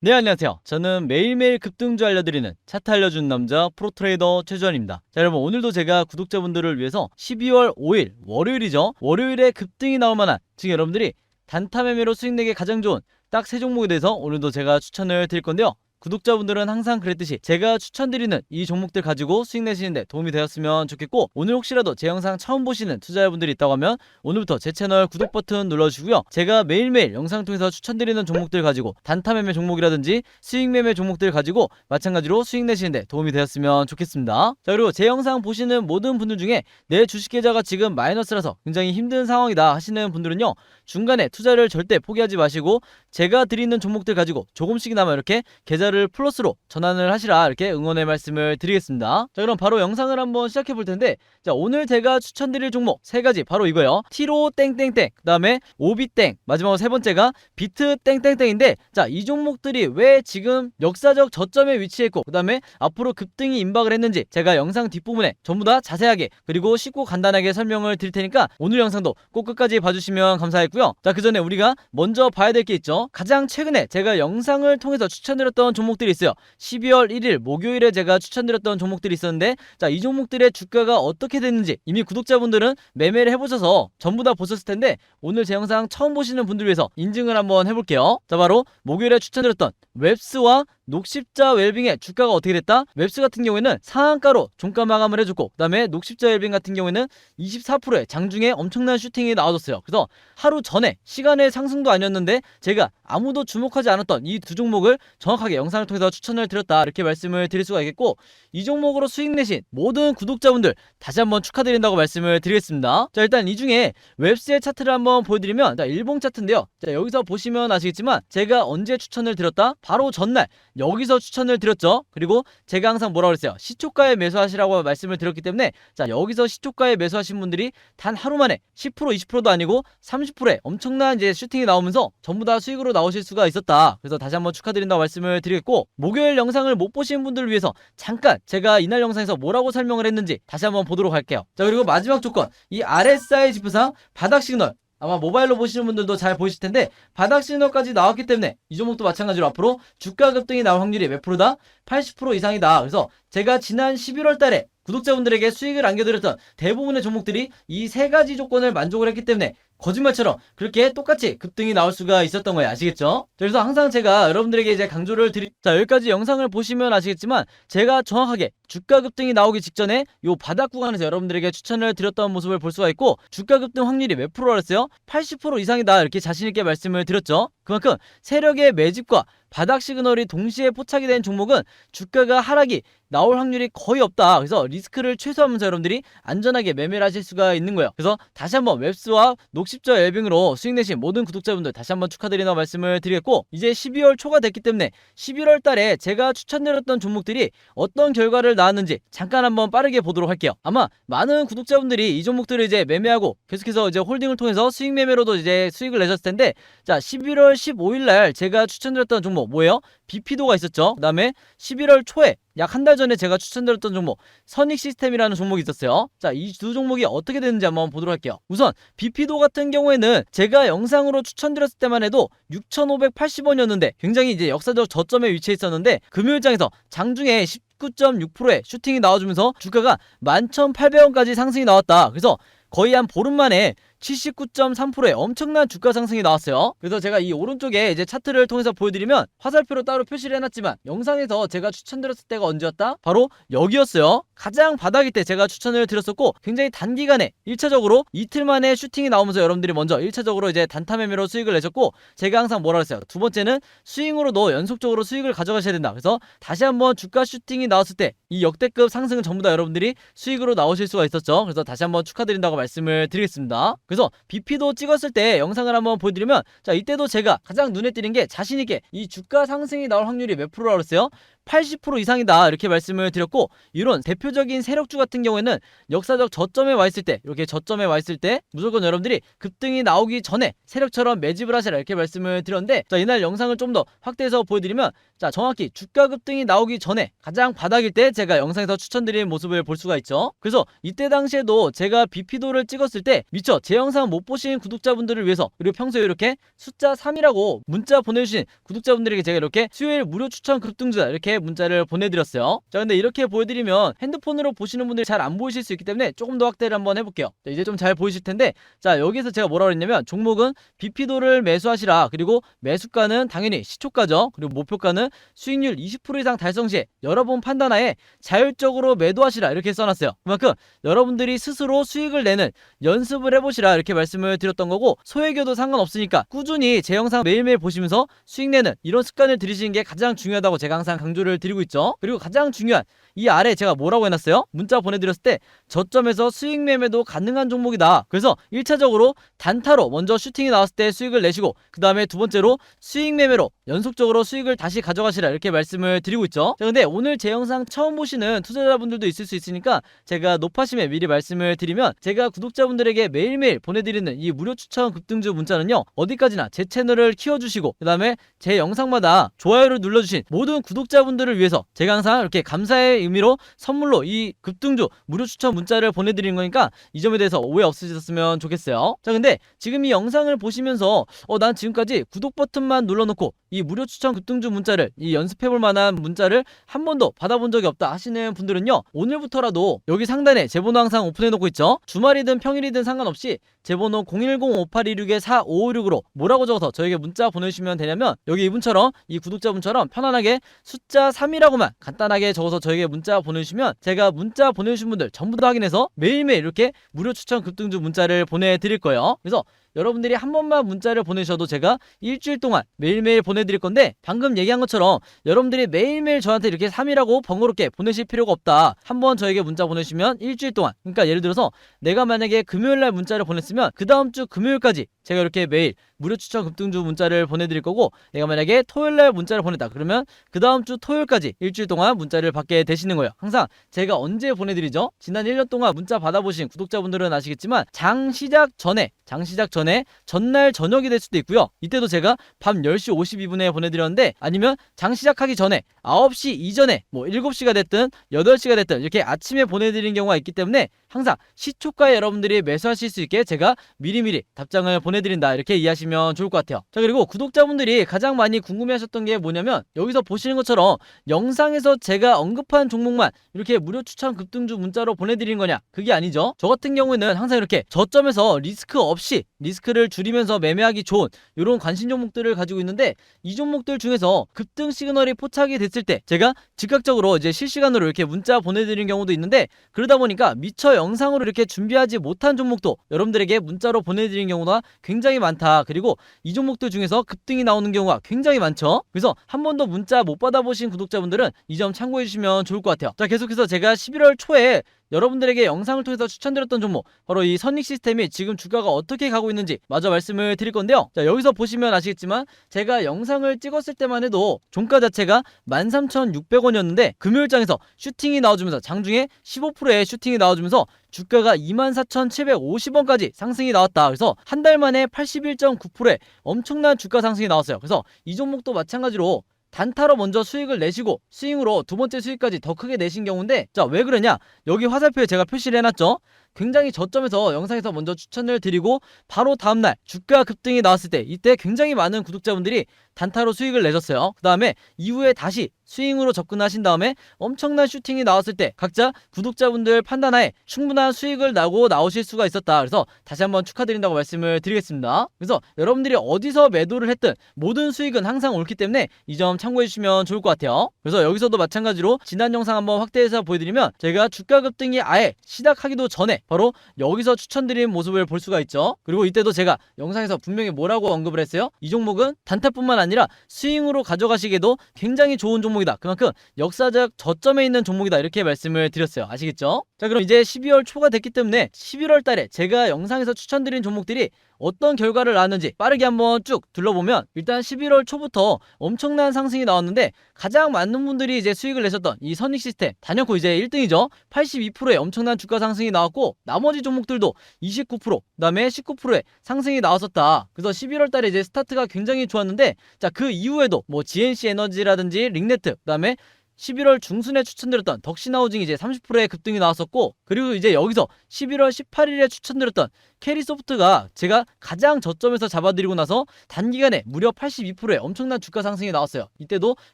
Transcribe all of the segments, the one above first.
네 안녕하세요. 저는 매일매일 급등주 알려드리는 차트 알려주는 남자 프로트레이더 최주환입니다. 자 여러분 오늘도 제가 구독자분들을 위해서 12월 5일 월요일이죠? 월요일에 급등이 나올 만한 지금 여러분들이 단타 매매로 수익 내기 가장 좋은 딱 세 종목에 대해서 오늘도 제가 추천을 드릴 건데요 구독자분들은 항상 그랬듯이 제가 추천드리는 이 종목들 가지고 수익 내시는데 도움이 되었으면 좋겠고 오늘 혹시라도 제 영상 처음 보시는 투자자분들이 있다고 하면 오늘부터 제 채널 구독 버튼 눌러주시고요. 제가 매일매일 영상 통해서 추천드리는 종목들 가지고 단타 매매 종목이라든지 수익 매매 종목들 가지고 마찬가지로 수익 내시는데 도움이 되었으면 좋겠습니다. 자 그리고 제 영상 보시는 모든 분들 중에 내 주식 계좌가 지금 마이너스라서 굉장히 힘든 상황이다 하시는 분들은요 중간에 투자를 절대 포기하지 마시고 제가 드리는 종목들 가지고 조금씩이나마 이렇게 계좌 를 플러스로 전환을 하시라 이렇게 응원의 말씀을 드리겠습니다. 자 그럼 바로 영상을 한번 시작해 볼 텐데 자 오늘 제가 추천드릴 종목 세 가지 바로 이거요. 티로 땡땡땡 그다음에 오비땡 마지막으로 세 번째가 비트 땡땡땡인데 자 이 종목들이 왜 지금 역사적 저점에 위치했고 그다음에 앞으로 급등이 임박을 했는지 제가 영상 뒷부분에 전부 다 자세하게 그리고 쉽고 간단하게 설명을 드릴 테니까 오늘 영상도 꼭 끝까지 봐주시면 감사하겠고요. 자 그 전에 우리가 먼저 봐야 될 게 있죠. 가장 최근에 제가 영상을 통해서 추천드렸던 종목들이 있어요. 12월 1일 목요일에 제가 추천드렸던 종목들이 있었는데 자 이 종목들의 주가가 어떻게 됐는지 이미 구독자분들은 매매를 해보셔서 전부 다 보셨을 텐데 오늘 제 영상 처음 보시는 분들 위해서 인증을 한번 해볼게요. 자 바로 목요일에 추천드렸던 웹스와 녹십자 웰빙의 주가가 어떻게 됐다? 웹스 같은 경우에는 상한가로 종가 마감을 해줬고 그다음에 녹십자 웰빙 같은 경우에는 24%의 장중에 엄청난 슈팅이 나와줬어요. 그래서 하루 전에 시간의 상승도 아니었는데 제가 아무도 주목하지 않았던 이 두 종목을 정확하게 영상을 통해서 추천을 드렸다 이렇게 말씀을 드릴 수가 있겠고 이 종목으로 수익 내신 모든 구독자분들 다시 한번 축하드린다고 말씀을 드리겠습니다. 자 일단 이 중에 웹스의 차트를 한번 보여드리면 자 일봉 차트인데요. 자 여기서 보시면 아시겠지만 제가 언제 추천을 드렸다? 바로 전날 여기서 추천을 드렸죠. 그리고 제가 항상 뭐라고 그랬어요? 시초가에 매수하시라고 말씀을 드렸기 때문에 자 여기서 시초가에 매수하신 분들이 단 하루 만에 10% 20%도 아니고 30%의 엄청난 이제 슈팅이 나오면서 전부 다 수익으로 나오실 수가 있었다. 그래서 다시 한번 축하드린다고 말씀을 드리겠고 목요일 영상을 못 보신 분들을 위해서 잠깐 제가 이날 영상에서 뭐라고 설명을 했는지 다시 한번 보도록 할게요. 자 그리고 마지막 조건 이 RSI 지표상 바닥 시그널 아마 모바일로 보시는 분들도 잘 보이실 텐데 바닥 시그널까지 나왔기 때문에 이 종목도 마찬가지로 앞으로 주가 급등이 나올 확률이 몇 프로다? 80% 이상이다. 그래서 제가 지난 11월 달에 구독자분들에게 수익을 안겨드렸던 대부분의 종목들이 이 세 가지 조건을 만족을 했기 때문에 거짓말처럼 그렇게 똑같이 급등이 나올 수가 있었던 거예요. 아시겠죠? 자, 그래서 항상 제가 여러분들에게 이제 강조를 드리, 자, 여기까지 영상을 보시면 아시겠지만 제가 정확하게 주가 급등이 나오기 직전에 요 바닥 구간에서 여러분들에게 추천을 드렸던 모습을 볼 수가 있고 주가 급등 확률이 몇 프로라 했어요? 80% 이상이다. 이렇게 자신있게 말씀을 드렸죠. 그만큼 세력의 매집과 바닥 시그널이 동시에 포착이 된 종목은 주가가 하락이 나올 확률이 거의 없다. 그래서 리스크를 최소화하면서 여러분들이 안전하게 매매를 하실 수가 있는 거예요. 그래서 다시 한번 웹스와 녹십자 웰빙으로 수익 내신 모든 구독자분들 다시 한번 축하드리는 말씀을 드리겠고 이제 12월 초가 됐기 때문에 11월 달에 제가 추천드렸던 종목들이 어떤 결과를 나왔는지 잠깐 한번 빠르게 보도록 할게요. 아마 많은 구독자분들이 이 종목들을 이제 매매하고 계속해서 이제 홀딩을 통해서 수익 매매로도 이제 수익을 내셨을 텐데 자 11월 15일 날 제가 추천드렸던 종목 뭐예요? 비피도가 있었죠. 그다음에 11월 초에 약 한 달 전에 제가 추천드렸던 종목 선익 시스템이라는 종목이 있었어요. 자, 이 두 종목이 어떻게 되는지 한번 보도록 할게요. 우선 비피도 같은 경우에는 제가 영상으로 추천드렸을 때만 해도 6,580원이었는데 굉장히 이제 역사적 저점에 위치해 있었는데 금요일장에서 장중에 19.6%의 슈팅이 나와주면서 주가가 11,800원까지 상승이 나왔다. 그래서 거의 한 보름 만에 79.3%의 엄청난 주가 상승이 나왔어요. 그래서 제가 이 오른쪽에 이제 차트를 통해서 보여드리면 화살표로 따로 표시를 해놨지만 영상에서 제가 추천드렸을 때가 언제였다? 바로 여기였어요. 가장 바닥일 때 제가 추천을 드렸었고 굉장히 단기간에 1차적으로 이틀 만에 슈팅이 나오면서 여러분들이 먼저 1차적으로 이제 단타 매매로 수익을 내셨고 제가 항상 뭐라 그랬어요. 두 번째는 스윙으로도 연속적으로 수익을 가져가셔야 된다. 그래서 다시 한번 주가 슈팅이 나왔을 때 이 역대급 상승은 전부 다 여러분들이 수익으로 나오실 수가 있었죠. 그래서 다시 한번 축하드린다고 말씀을 드리겠습니다. 그래서 BP도 찍었을 때 영상을 한번 보여드리면 자 이때도 제가 가장 눈에 띄는 게 자신있게 이 주가 상승이 나올 확률이 몇 프로라고 그랬어요? 80% 이상이다. 이렇게 말씀을 드렸고 이런 대표적인 세력주 같은 경우에는 역사적 저점에 와 있을 때 이렇게 저점에 와 있을 때 무조건 여러분들이 급등이 나오기 전에 세력처럼 매집을 하시라. 이렇게 말씀을 드렸는데 자 이날 영상을 좀 더 확대해서 보여드리면 자 정확히 주가 급등이 나오기 전에 가장 바닥일 때 제가 영상에서 추천드린 모습을 볼 수가 있죠. 그래서 이때 당시에도 제가 비피도를 찍었을 때 미처 제 영상 못 보신 구독자분들을 위해서 그리고 평소에 이렇게 숫자 3이라고 문자 보내주신 구독자분들에게 제가 이렇게 수요일 무료 추천 급등주다 이렇게 문자를 보내드렸어요. 자 근데 이렇게 보여드리면 핸드폰으로 보시는 분들이 잘안 보이실 수 있기 때문에 조금 더 확대를 한번 해볼게요. 자, 이제 좀 잘 보이실 텐데 자 여기서 제가 뭐라고 했냐면 종목은 비피도를 매수하시라. 그리고 매수가는 당연히 시초가죠. 그리고 목표가는 수익률 20% 이상 달성 시에 여러분 판단하에 자율적으로 매도하시라. 이렇게 써놨어요. 그만큼 여러분들이 스스로 수익을 내는 연습을 해보시라. 이렇게 말씀을 드렸던 거고 소액여도 상관없으니까 꾸준히 제 영상 매일매일 보시면서 수익 내는 이런 습관을 들이시는 게 가장 중요하다고 제가 항상 강조를 드리고 있죠. 그리고 가장 중요한 이 아래 제가 뭐라고 해놨어요? 문자 보내드렸을 때 저점에서 수익 매매도 가능한 종목이다. 그래서 1차적으로 단타로 먼저 슈팅이 나왔을 때 수익을 내시고 그 다음에 두 번째로 수익 매매로 연속적으로 수익을 다시 가져가시라 이렇게 말씀을 드리고 있죠. 자 근데 오늘 제 영상 처음 보시는 투자자분들도 있을 수 있으니까 제가 높아심에 미리 말씀을 드리면 제가 구독자분들에게 매일매일 보내드리는 이 무료 추천 급등주 문자는요 어디까지나 제 채널을 키워주시고 그 다음에 제 영상마다 좋아요를 눌러주신 모든 구독자분 들을 위해서 제가 항상 이렇게 감사의 의미로 선물로 이 급등주 무료 추천 문자를 보내드리는 거니까 이 점에 대해서 오해 없으셨으면 좋겠어요. 자 근데 지금 이 영상을 보시면서 어 난 지금까지 구독 버튼만 눌러놓고 이 무료 추천 급등주 문자를 이 연습해 볼 만한 문자를 한 번도 받아본 적이 없다 하시는 분들은요 오늘부터라도 여기 상단에 제 번호 항상 오픈해 놓고 있죠? 주말이든 평일이든 상관없이 제 번호 010-5826-4556으로 뭐라고 적어서 저에게 문자 보내주시면 되냐면 여기 이분처럼 이 구독자분처럼 편안하게 숫자 3이라고만 간단하게 적어서 저에게 문자 보내주시면 제가 문자 보내주신 분들 전부 다 확인해서 매일매일 이렇게 무료 추천 급등주 문자를 보내드릴 거예요. 그래서 여러분들이 한 번만 문자를 보내셔도 제가 일주일 동안 매일매일 보내드릴 건데 방금 얘기한 것처럼 여러분들이 매일매일 저한테 이렇게 3이라고 번거롭게 보내실 필요가 없다. 한 번 저에게 문자 보내시면 일주일 동안 그러니까 예를 들어서 내가 만약에 금요일날 문자를 보냈으면 그 다음 주 금요일까지 제가 이렇게 매일 무료 추천 급등주 문자를 보내드릴 거고 내가 만약에 토요일날 문자를 보냈다 그러면 그 다음 주 토요일까지 일주일 동안 문자를 받게 되시는 거예요. 항상 제가 언제 보내드리죠? 지난 1년 동안 문자 받아보신 구독자분들은 아시겠지만 장 시작 전에 장 시작 전에 전날 저녁이 될 수도 있고요. 이때도 제가 밤 10시 52분에 보내드렸는데 아니면 장 시작하기 전에 9시 이전에 뭐 7시가 됐든 8시가 됐든 이렇게 아침에 보내드리는 경우가 있기 때문에 항상 시초가에 여러분들이 매수하실 수 있게 제가 미리미리 답장을 보내드린다 이렇게 이해하시면 좋을 것 같아요. 자 그리고 구독자분들이 가장 많이 궁금해하셨던 게 뭐냐면 여기서 보시는 것처럼 영상에서 제가 언급한 종목만 이렇게 무료 추천 급등주 문자로 보내드리는 거냐 그게 아니죠. 저 같은 경우에는 항상 이렇게 저점에서 리스크 없이 리스크를 줄이면서 매매하기 좋은 이런 관심 종목들을 가지고 있는데 이 종목들 중에서 급등 시그널이 포착이 됐을 때 제가 즉각적으로 이제 실시간으로 이렇게 문자 보내드리는 경우도 있는데 그러다 보니까 미처 영상으로 이렇게 준비하지 못한 종목도 여러분들에게 문자로 보내드리는 경우가 굉장히 많다. 그리고 이 종목들 중에서 급등이 나오는 경우가 굉장히 많죠. 그래서 한 번도 문자 못 받아보신 구독자분들은 이 점 참고해 주시면 좋을 것 같아요. 자 계속해서 제가 11월 초에 여러분들에게 영상을 통해서 추천드렸던 종목 바로 이 선익 시스템이 지금 주가가 어떻게 가고 있는지 마저 말씀을 드릴 건데요 자 여기서 보시면 아시겠지만 제가 영상을 찍었을 때만 해도 종가 자체가 13,600원이었는데 금요일장에서 슈팅이 나와주면서 장중에 15%의 슈팅이 나와주면서 주가가 24,750원까지 상승이 나왔다. 그래서 한 달 만에 81.9%의 엄청난 주가 상승이 나왔어요. 그래서 이 종목도 마찬가지로 단타로 먼저 수익을 내시고 스윙으로 두 번째 수익까지 더 크게 내신 경우인데 자 왜 그러냐? 여기 화살표에 제가 표시를 해놨죠 굉장히 저점에서 영상에서 먼저 추천을 드리고 바로 다음날 주가 급등이 나왔을 때 이때 굉장히 많은 구독자분들이 단타로 수익을 내셨어요 그 다음에 이후에 다시 스윙으로 접근하신 다음에 엄청난 슈팅이 나왔을 때 각자 구독자분들 판단하에 충분한 수익을 나고 나오실 수가 있었다. 그래서 다시 한번 축하드린다고 말씀을 드리겠습니다. 그래서 여러분들이 어디서 매도를 했든 모든 수익은 항상 옳기 때문에 이 점 참고해 주시면 좋을 것 같아요. 그래서 여기서도 마찬가지로 지난 영상 한번 확대해서 보여드리면 제가 주가 급등이 아예 시작하기도 전에 바로 여기서 추천드린 모습을 볼 수가 있죠. 그리고 이때도 제가 영상에서 분명히 뭐라고 언급을 했어요? 이 종목은 단타뿐만 아니라 스윙으로 가져가시기에도 굉장히 좋은 종목 종목이다. 그만큼 역사적 저점에 있는 종목이다. 이렇게 말씀을 드렸어요. 아시겠죠? 자, 그럼 이제 12월 초가 됐기 때문에 11월 달에 제가 영상에서 추천드린 종목들이 어떤 결과를 낳았는지 빠르게 한번 쭉 둘러보면 일단 11월 초부터 엄청난 상승이 나왔는데 가장 많은 분들이 이제 수익을 내셨던 이 선익 시스템 단연코 이제 1등이죠. 82%의 엄청난 주가 상승이 나왔고 나머지 종목들도 29% 그다음에 19%의 상승이 나왔었다. 그래서 11월 달에 이제 스타트가 굉장히 좋았는데 자 그 이후에도 뭐 GNC 에너지라든지 링네트 그다음에 11월 중순에 추천드렸던 덕신하우징 이제 30%의 급등이 나왔었고 그리고 이제 여기서 11월 18일에 추천드렸던 캐리소프트가 제가 가장 저점에서 잡아드리고 나서 단기간에 무려 82%의 엄청난 주가 상승이 나왔어요. 이때도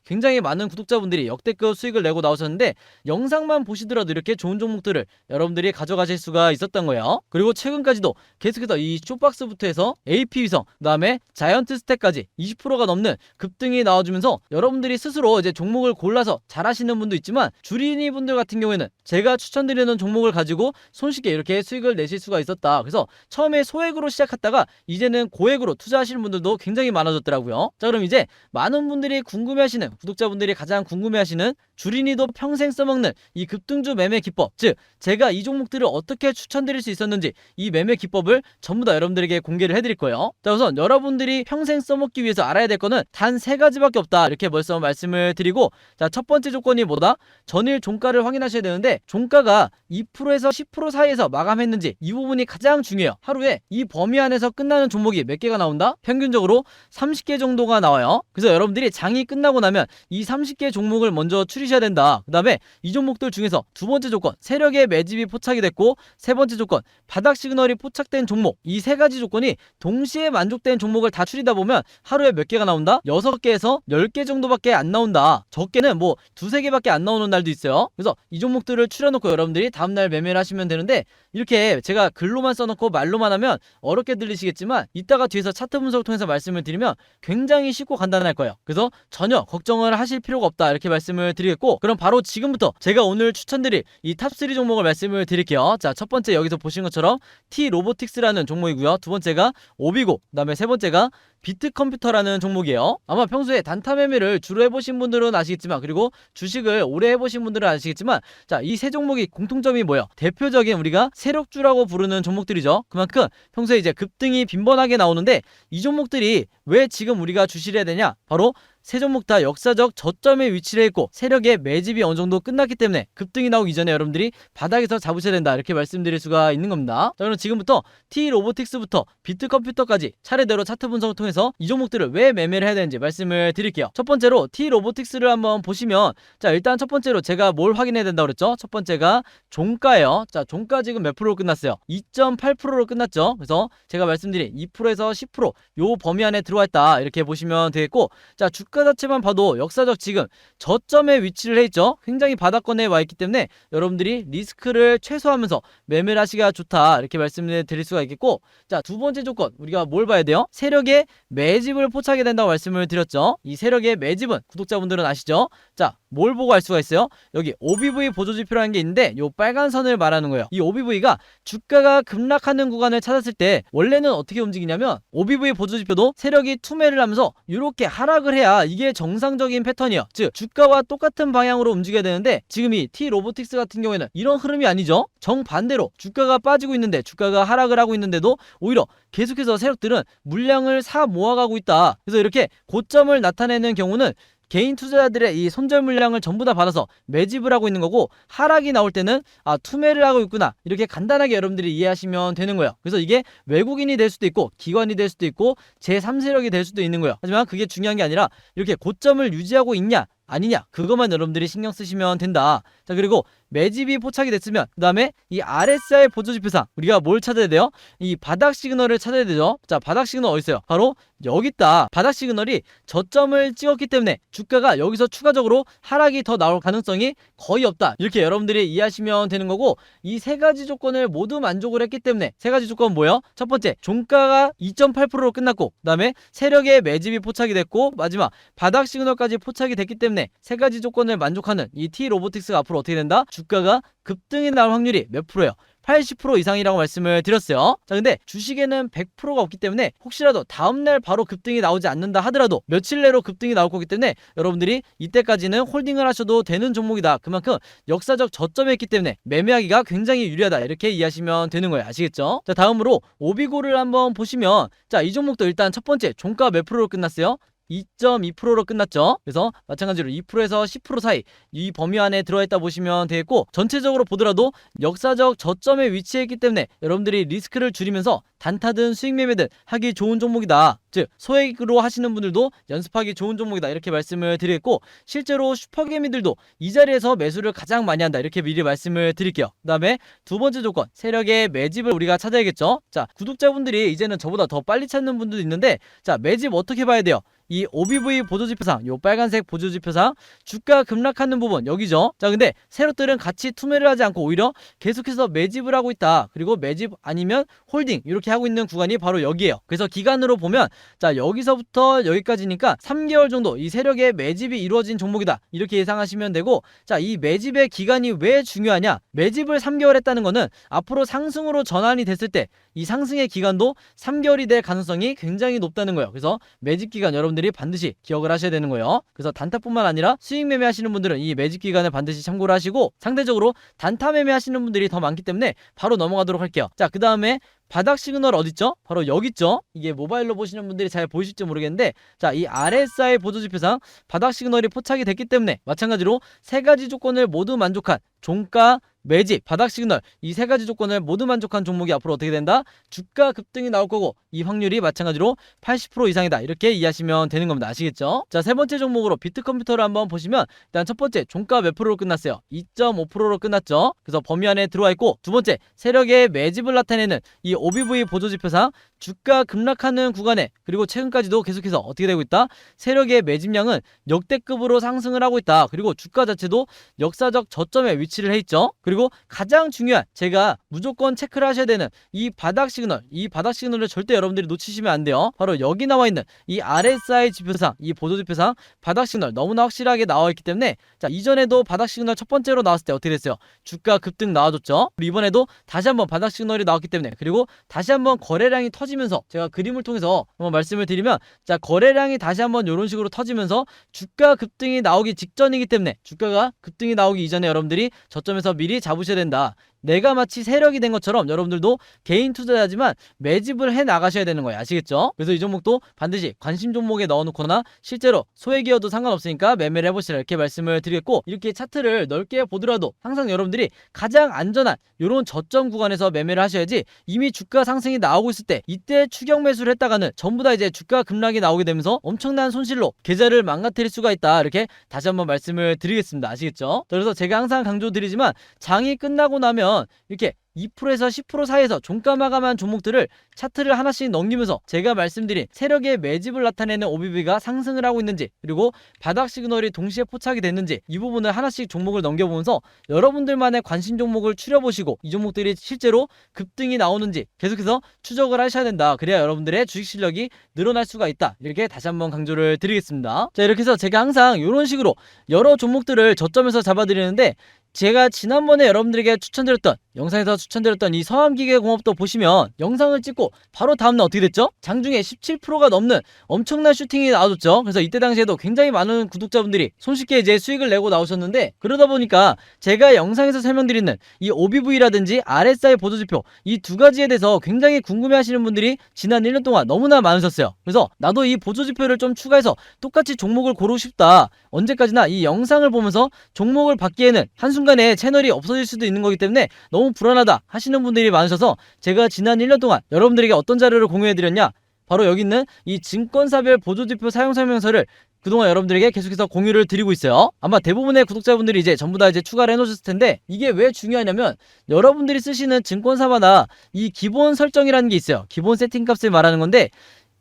굉장히 많은 구독자분들이 역대급 수익을 내고 나오셨는데 영상만 보시더라도 이렇게 좋은 종목들을 여러분들이 가져가실 수가 있었던 거예요. 그리고 최근까지도 계속해서 이 쇼박스부터 해서 AP 위성, 그다음에 자이언트 스택까지 20%가 넘는 급등이 나와주면서 여러분들이 스스로 이제 종목을 골라서 잘하시는 분도 있지만 주린이 분들 같은 경우에는 제가 추천드리는 종목을 가지고 손쉽게 이렇게 수익을 내실 수가 있었다. 그래서 처음에 소액으로 시작했다가 이제는 고액으로 투자하시는 분들도 굉장히 많아졌더라고요. 자, 그럼 이제 많은 분들이 궁금해하시는 구독자분들이 가장 궁금해하시는 주린이도 평생 써먹는 이 급등주 매매 기법, 즉 제가 이 종목들을 어떻게 추천드릴 수 있었는지 이 매매 기법을 전부 다 여러분들에게 공개를 해드릴 거예요. 자, 우선 여러분들이 평생 써먹기 위해서 알아야 될 거는 단 세 가지밖에 없다 이렇게 벌써 말씀을 드리고 자, 첫 번째 조건이 뭐다? 전일 종가를 확인하셔야 되는데 종가가 2%에서 10% 사이에서 마감했는지 이 부분이 가장 중요해요. 하루에 이 범위 안에서 끝나는 종목이 몇 개가 나온다? 평균적으로 30개 정도가 나와요. 그래서 여러분들이 장이 끝나고 나면 이 30개 종목을 먼저 추리 셔야 된다. 그 다음에 이 종목들 중에서 두 번째 조건 세력의 매집이 포착이 됐고 세 번째 조건 바닥 시그널이 포착된 종목 이 세 가지 조건이 동시에 만족된 종목을 다 추리다 보면 하루에 몇 개가 나온다? 6개에서 10개 정도밖에 안 나온다. 적게는 뭐 두세 개밖에 안 나오는 날도 있어요. 그래서 이 종목들을 추려놓고 여러분들이 다음날 매매를 하시면 되는데 이렇게 제가 글로만 써놓고 말로만 하면 어렵게 들리시겠지만 이따가 뒤에서 차트 분석을 통해서 말씀을 드리면 굉장히 쉽고 간단할 거예요. 그래서 전혀 걱정을 하실 필요가 없다 이렇게 말씀을 드리겠 고 그럼 바로 지금부터 제가 오늘 추천드릴 이 탑3 종목을 말씀을 드릴게요. 자, 첫 번째 여기서 보신 것처럼 T 로보틱스라는 종목이고요. 두 번째가 오비고, 그다음에 세 번째가 비트 컴퓨터라는 종목이에요. 아마 평소에 단타 매매를 주로 해보신 분들은 아시겠지만 그리고 주식을 오래 해보신 분들은 아시겠지만 자 이 세 종목이 공통점이 뭐예요? 대표적인 우리가 세력주라고 부르는 종목들이죠. 그만큼 평소에 이제 급등이 빈번하게 나오는데 이 종목들이 왜 지금 우리가 주시를 해야 되냐? 바로 세 종목 다 역사적 저점에 위치를 했고 세력의 매집이 어느 정도 끝났기 때문에 급등이 나오기 전에 여러분들이 바닥에서 잡으셔야 된다 이렇게 말씀드릴 수가 있는 겁니다. 자 그럼 지금부터 T 로보틱스부터 비트 컴퓨터까지 차례대로 차트 분석을 통해서 이 종목들을 왜 매매를 해야 되는지 말씀을 드릴게요. 첫 번째로 T 로보틱스를 한번 보시면 자 일단 첫 번째로 제가 뭘 확인해야 된다고 그랬죠? 첫 번째가 종가예요. 자 종가 지금 몇 프로로 끝났어요? 2.8%로 끝났죠. 그래서 제가 말씀드린 2%에서 10%요 범위 안에 들어와 있다 이렇게 보시면 되겠고 자 주가 자체만 봐도 역사적 지금 저점에 위치를 해 있죠. 굉장히 바닥권에 와 있기 때문에 여러분들이 리스크를 최소화하면서 매매를 하시기가 좋다 이렇게 말씀을 드릴 수가 있겠고 자 두 번째 조건 우리가 뭘 봐야 돼요? 세력의 매집을 포착해야 된다고 말씀을 드렸죠. 이 세력의 매집은 구독자분들은 아시죠? 자 뭘 보고 알 수가 있어요? 여기 OBV 보조지표라는 게 있는데 요 빨간 선을 말하는 거예요. 이 OBV가 주가가 급락하는 구간을 찾았을 때 원래는 어떻게 움직이냐면 OBV 보조지표도 세력이 투매를 하면서 이렇게 하락을 해야 이게 정상적인 패턴이에요. 즉 주가와 똑같은 방향으로 움직여야 되는데 지금 이 T 로보틱스 같은 경우에는 이런 흐름이 아니죠. 정반대로 주가가 빠지고 있는데 주가가 하락을 하고 있는데도 오히려 계속해서 세력들은 물량을 사 모아가고 있다. 그래서 이렇게 고점을 나타내는 경우는 개인 투자자들의 이 손절 물량을 전부 다 받아서 매집을 하고 있는 거고 하락이 나올 때는 아 투매를 하고 있구나 이렇게 간단하게 여러분들이 이해하시면 되는 거예요. 그래서 이게 외국인이 될 수도 있고 기관이 될 수도 있고 제3세력이 될 수도 있는 거예요. 하지만 그게 중요한 게 아니라 이렇게 고점을 유지하고 있냐 아니냐 그것만 여러분들이 신경 쓰시면 된다. 자 그리고 매집이 포착이 됐으면 그 다음에 이 RSI 보조지표상 우리가 뭘 찾아야 돼요? 이 바닥 시그널을 찾아야 되죠. 자 바닥 시그널 어디 있어요? 바로 여기 있다. 바닥 시그널이 저점을 찍었기 때문에 주가가 여기서 추가적으로 하락이 더 나올 가능성이 거의 없다. 이렇게 여러분들이 이해하시면 되는 거고 이 세 가지 조건을 모두 만족을 했기 때문에 세 가지 조건 뭐예요? 첫 번째 종가가 2.8%로 끝났고 그 다음에 세력의 매집이 포착이 됐고 마지막 바닥 시그널까지 포착이 됐기 때문에 세 가지 조건을 만족하는 이 T 로보틱스가 앞으로 어떻게 된다? 주가가 급등이 나올 확률이 몇 프로예요? 80% 이상이라고 말씀을 드렸어요. 자, 근데 주식에는 100%가 없기 때문에 혹시라도 다음날 바로 급등이 나오지 않는다 하더라도 며칠 내로 급등이 나올 거기 때문에 여러분들이 이때까지는 홀딩을 하셔도 되는 종목이다. 그만큼 역사적 저점에 있기 때문에 매매하기가 굉장히 유리하다. 이렇게 이해하시면 되는 거예요. 아시겠죠? 자, 다음으로 오비고를 한번 보시면 자, 이 종목도 일단 첫 번째 종가 몇 프로로 끝났어요? 2.2%로 끝났죠. 그래서 마찬가지로 2%에서 10% 사이 이 범위 안에 들어있다 보시면 되겠고 전체적으로 보더라도 역사적 저점에 위치해 있기 때문에 여러분들이 리스크를 줄이면서 단타든 수익 매매든 하기 좋은 종목이다. 즉 소액으로 하시는 분들도 연습하기 좋은 종목이다. 이렇게 말씀을 드리겠고 실제로 슈퍼개미들도 이 자리에서 매수를 가장 많이 한다. 이렇게 미리 말씀을 드릴게요. 그 다음에 두 번째 조건 세력의 매집을 우리가 찾아야겠죠. 자 구독자분들이 이제는 저보다 더 빨리 찾는 분들도 있는데 자 매집 어떻게 봐야 돼요? 이 OBV 보조지표상, 요 빨간색 보조지표상 주가 급락하는 부분 여기죠. 자, 근데 세력들은 같이 투매를 하지 않고 오히려 계속해서 매집을 하고 있다. 그리고 매집 아니면 홀딩 이렇게 하고 있는 구간이 바로 여기에요. 그래서 기간으로 보면 자 여기서부터 여기까지니까 3개월 정도 이 세력의 매집이 이루어진 종목이다. 이렇게 예상하시면 되고 자 이 매집의 기간이 왜 중요하냐? 매집을 3개월 했다는 거는 앞으로 상승으로 전환이 됐을 때 이 상승의 기간도 3개월이 될 가능성이 굉장히 높다는 거예요. 그래서 매집 기간 여러분 들이 반드시 기억을 하셔야 되는 거예요. 그래서 단타뿐만 아니라 수익 매매 하시는 분들은 이 매집 기간을 반드시 참고를 하시고 상대적으로 단타 매매 하시는 분들이 더 많기 때문에 바로 넘어가도록 할게요. 자, 그 다음에 바닥 시그널 어딨죠? 바로 여기 있죠? 이게 모바일로 보시는 분들이 잘 보이실지 모르겠는데 자, 이 RSI 보조지표상 바닥 시그널이 포착이 됐기 때문에 마찬가지로 세 가지 조건을 모두 만족한 종가 매집, 바닥 시그널 이 세 가지 조건을 모두 만족한 종목이 앞으로 어떻게 된다? 주가 급등이 나올 거고 이 확률이 마찬가지로 80% 이상이다. 이렇게 이해하시면 되는 겁니다. 아시겠죠? 자, 세 번째 종목으로 비트컴퓨터를 한번 보시면 일단 첫 번째 종가 몇 프로로 끝났어요? 2.5%로 끝났죠. 그래서 범위 안에 들어와 있고 두 번째 세력의 매집을 나타내는 이 OBV 보조지표상 주가 급락하는 구간에 그리고 최근까지도 계속해서 어떻게 되고 있다? 세력의 매집량은 역대급으로 상승을 하고 있다. 그리고 주가 자체도 역사적 저점에 위치를 해 있죠. 그리고 가장 중요한 제가 무조건 체크를 하셔야 되는 이 바닥 시그널, 이 바닥 시그널을 절대 여러분들이 놓치시면 안 돼요. 바로 여기 나와 있는 이 RSI 지표상, 이 보조 지표상 바닥 시그널 너무나 확실하게 나와 있기 때문에 자 이전에도 바닥 시그널 첫 번째로 나왔을 때 어떻게 됐어요? 주가 급등 나와줬죠. 그리고 이번에도 다시 한번 바닥 시그널이 나왔기 때문에 그리고 다시 한번 거래량이 터지 면서 제가 그림을 통해서 한번 말씀을 드리면 자 거래량이 다시 한번 이런 식으로 터지면서 주가 급등이 나오기 직전이기 때문에 주가가 급등이 나오기 이전에 여러분들이 저점에서 미리 잡으셔야 된다. 내가 마치 세력이 된 것처럼 여러분들도 개인 투자자지만 매집을 해 나가셔야 되는 거예요. 아시겠죠? 그래서 이 종목도 반드시 관심 종목에 넣어놓거나 실제로 소액이어도 상관없으니까 매매를 해보시라 이렇게 말씀을 드리겠고 이렇게 차트를 넓게 보더라도 항상 여러분들이 가장 안전한 이런 저점 구간에서 매매를 하셔야지 이미 주가 상승이 나오고 있을 때 이때 추격 매수를 했다가는 전부 다 이제 주가 급락이 나오게 되면서 엄청난 손실로 계좌를 망가뜨릴 수가 있다 이렇게 다시 한번 말씀을 드리겠습니다. 아시겠죠? 그래서 제가 항상 강조드리지만 장이 끝나고 나면 이렇게 2%에서 10% 사이에서 종가 마감한 종목들을 차트를 하나씩 넘기면서 제가 말씀드린 세력의 매집을 나타내는 OBV가 상승을 하고 있는지 그리고 바닥 시그널이 동시에 포착이 됐는지 이 부분을 하나씩 종목을 넘겨보면서 여러분들만의 관심 종목을 추려보시고 이 종목들이 실제로 급등이 나오는지 계속해서 추적을 하셔야 된다. 그래야 여러분들의 주식 실력이 늘어날 수가 있다. 이렇게 다시 한번 강조를 드리겠습니다. 자 이렇게 해서 제가 항상 이런 식으로 여러 종목들을 저점에서 잡아드리는데 제가 지난번에 여러분들에게 추천드렸던 영상에서 추천드렸던 이 서암기계공업도 보시면 영상을 찍고 바로 다음날 어떻게 됐죠? 장중에 17%가 넘는 엄청난 슈팅이 나와줬죠. 그래서 이때 당시에도 굉장히 많은 구독자분들이 손쉽게 이제 수익을 내고 나오셨는데 그러다 보니까 제가 영상에서 설명드리는 이 OBV라든지 RSI 보조지표 이 두 가지에 대해서 굉장히 궁금해하시는 분들이 지난 1년 동안 너무나 많으셨어요. 그래서 나도 이 보조지표를 좀 추가해서 똑같이 종목을 고르고 싶다. 언제까지나 이 영상을 보면서 종목을 받기에는 한순간 에 채널이 없어질 수도 있는 거기 때문에 너무 불안하다 하시는 분들이 많으셔서 제가 지난 1년 동안 여러분들에게 어떤 자료를 공유해드렸냐 바로 여기 있는 이 증권사별 보조지표 사용 설명서를 그동안 여러분들에게 계속해서 공유를 드리고 있어요. 아마 대부분의 구독자분들이 이제 전부 다 이제 추가를 해놓으셨을 텐데 이게 왜 중요하냐면 여러분들이 쓰시는 증권사마다 이 기본 설정이라는 게 있어요. 기본 세팅 값을 말하는 건데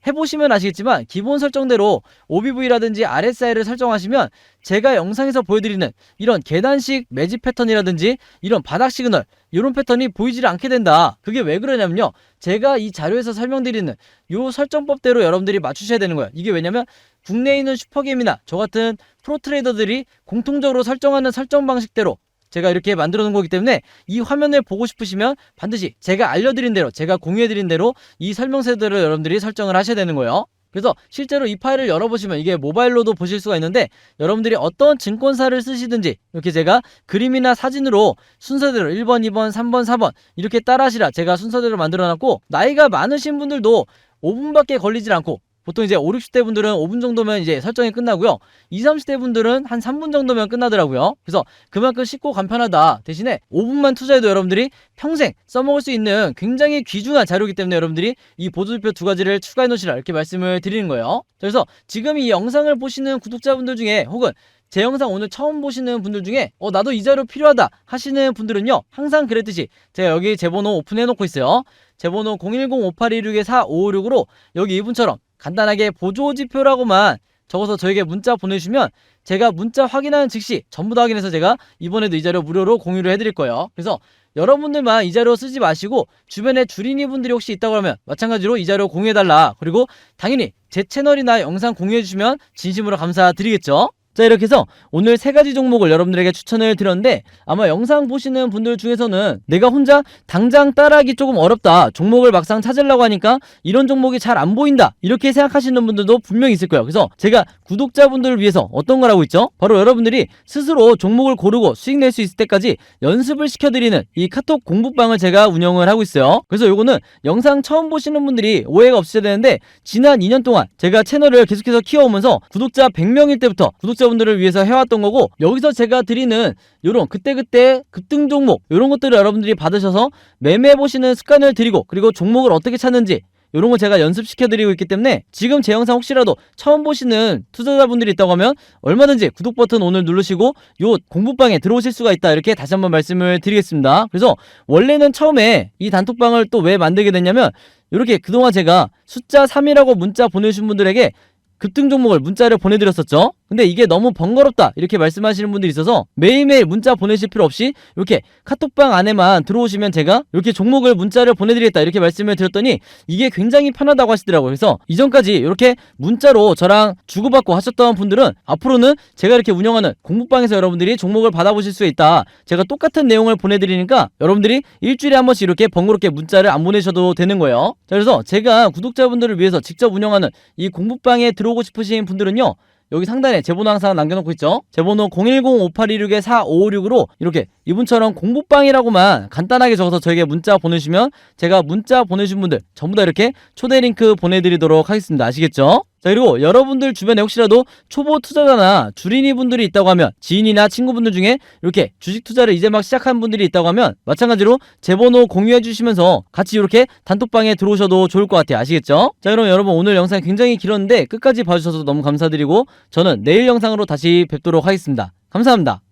해보시면 아시겠지만 기본 설정대로 OBV라든지 RSI를 설정하시면 제가 영상에서 보여드리는 이런 계단식 매집 패턴이라든지 이런 바닥 시그널 이런 패턴이 보이질 않게 된다. 그게 왜 그러냐면요. 제가 이 자료에서 설명드리는 요 설정법대로 여러분들이 맞추셔야 되는 거예요. 이게 왜냐면 국내에 있는 슈퍼게임이나 저 같은 프로 트레이더들이 공통적으로 설정하는 설정 방식대로 제가 이렇게 만들어 놓은 거기 때문에 이 화면을 보고 싶으시면 반드시 제가 알려드린 대로 제가 공유해드린 대로 이 설명서대로 여러분들이 설정을 하셔야 되는 거예요. 그래서 실제로 이 파일을 열어보시면 이게 모바일로도 보실 수가 있는데 여러분들이 어떤 증권사를 쓰시든지 이렇게 제가 그림이나 사진으로 순서대로 1번, 2번, 3번, 4번 이렇게 따라 하시라 제가 순서대로 만들어 놨고 나이가 많으신 분들도 5분밖에 걸리질 않고 보통 이제 5, 60대 분들은 5분 정도면 이제 설정이 끝나고요. 20, 30대 분들은 한 3분 정도면 끝나더라고요. 그래서 그만큼 쉽고 간편하다. 대신에 5분만 투자해도 여러분들이 평생 써먹을 수 있는 굉장히 귀중한 자료이기 때문에 여러분들이 이 보조지표 두 가지를 추가해 놓으시라 이렇게 말씀을 드리는 거예요. 자, 그래서 지금 이 영상을 보시는 구독자분들 중에 혹은 제 영상 오늘 처음 보시는 분들 중에 어 나도 이 자료 필요하다 하시는 분들은요 항상 그랬듯이 제가 여기 제 번호 오픈해 놓고 있어요 제 번호 010-5826-4556으로 여기 이분처럼 간단하게 보조지표라고만 적어서 저에게 문자 보내주시면 제가 문자 확인하는 즉시 전부 다 확인해서 제가 이번에도 이 자료 무료로 공유를 해드릴 거예요. 그래서 여러분들만 이 자료 쓰지 마시고 주변에 주린이 분들이 혹시 있다고 하면 마찬가지로 이 자료 공유해달라. 그리고 당연히 제 채널이나 영상 공유해주시면 진심으로 감사드리겠죠 자 이렇게 해서 오늘 세 가지 종목을 여러분들에게 추천을 드렸는데 아마 영상 보시는 분들 중에서는 내가 혼자 당장 따라하기 조금 어렵다 종목을 막상 찾으려고 하니까 이런 종목이 잘 안 보인다 이렇게 생각하시는 분들도 분명히 있을 거예요. 그래서 제가 구독자분들을 위해서 어떤 걸 하고 있죠? 바로 여러분들이 스스로 종목을 고르고 수익 낼 수 있을 때까지 연습을 시켜드리는 이 카톡 공부방을 제가 운영을 하고 있어요. 그래서 요거는 영상 처음 보시는 분들이 오해가 없으셔야 되는데 지난 2년 동안 제가 채널을 계속해서 키워오면서 구독자 100명일 때부터 구독자 분들을 위해서 해왔던 거고 여기서 제가 드리는 요런 그때그때 급등 종목 요런 것들을 여러분들이 받으셔서 매매해 보시는 습관을 드리고 그리고 종목을 어떻게 찾는지 요런 거 제가 연습시켜 드리고 있기 때문에 지금 제 영상 혹시라도 처음 보시는 투자자분들이 있다고 하면 얼마든지 구독 버튼 오늘 누르시고 요 공부방에 들어오실 수가 있다 이렇게 다시 한번 말씀을 드리겠습니다. 그래서 원래는 처음에 이 단톡방을 또 왜 만들게 됐냐면 이렇게 그동안 제가 숫자 3이라고 문자 보내주신 분들에게 급등 종목을 문자를 보내드렸었죠. 근데 이게 너무 번거롭다 이렇게 말씀하시는 분들이 있어서 매일매일 문자 보내실 필요 없이 이렇게 카톡방 안에만 들어오시면 제가 이렇게 종목을 문자를 보내드리겠다 이렇게 말씀을 드렸더니 이게 굉장히 편하다고 하시더라고요. 그래서 이전까지 이렇게 문자로 저랑 주고받고 하셨던 분들은 앞으로는 제가 이렇게 운영하는 공부방에서 여러분들이 종목을 받아보실 수 있다. 제가 똑같은 내용을 보내드리니까 여러분들이 일주일에 한 번씩 이렇게 번거롭게 문자를 안 보내셔도 되는 거예요. 자, 그래서 제가 구독자분들을 위해서 직접 운영하는 이 공부방에 들어오고 싶으신 분들은요. 여기 상단에 제 번호 항상 남겨놓고 있죠. 제 번호 010-5816-4556으로 이렇게 이분처럼 공부방이라고만 간단하게 적어서 저에게 문자 보내주시면 제가 문자 보내주신 분들 전부 다 이렇게 초대 링크 보내드리도록 하겠습니다. 아시겠죠? 자 그리고 여러분들 주변에 혹시라도 초보 투자자나 주린이 분들이 있다고 하면 지인이나 친구분들 중에 이렇게 주식 투자를 이제 막 시작한 분들이 있다고 하면 마찬가지로 제 번호 공유해 주시면서 같이 이렇게 단톡방에 들어오셔도 좋을 것 같아요. 아시겠죠? 자 그럼 여러분 오늘 영상 굉장히 길었는데 끝까지 봐주셔서 너무 감사드리고 저는 내일 영상으로 다시 뵙도록 하겠습니다. 감사합니다